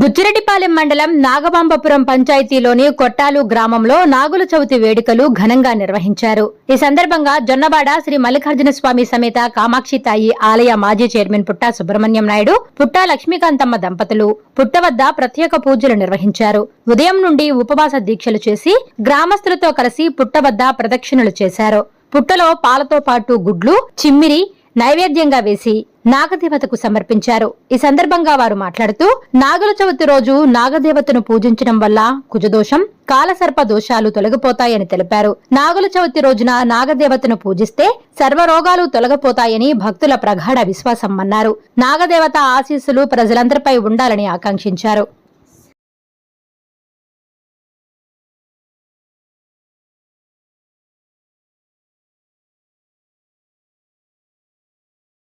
బుచ్చిరెడ్డిపాలెం మండలం నాగబాంబపురం పంచాయతీలోని కొట్టాలు గ్రామంలో నాగుల చవితి వేడుకలు ఘనంగా నిర్వహించారు. ఈ సందర్భంగా జొన్నబాడ శ్రీ మల్లికార్జున స్వామి సమేత కామాక్షి తాయి ఆలయ మాజీ చైర్మన్ పుట్టా సుబ్రహ్మణ్యం నాయుడు పుట్టా లక్ష్మీకాంతమ్మ దంపతులు పుట్ట వద్ద ప్రత్యేక పూజలు నిర్వహించారు. ఉదయం నుండి ఉపవాస దీక్షలు చేసి గ్రామస్తులతో కలిసి పుట్ట వద్ద ప్రదక్షిణలు చేశారు. పుట్టలో పాలతో పాటు గుడ్లు చిమ్మిరి నైవేద్యంగా వేసి నాగదేవతకు సమర్పించారు. ఈ సందర్భంగా వారు మాట్లాడుతూ నాగుల చవితి రోజు నాగదేవతను పూజించడం వల్ల కుజదోషం కాలసర్ప దోషాలు తొలగిపోతాయని తెలిపారు. నాగుల చవితి రోజున నాగదేవతను పూజిస్తే సర్వరోగాలు తొలగిపోతాయని భక్తుల ప్రగాఢ విశ్వాసం అన్నారు. నాగదేవత ఆశీస్సులు ప్రజలందరిపై ఉండాలని ఆకాంక్షించారు.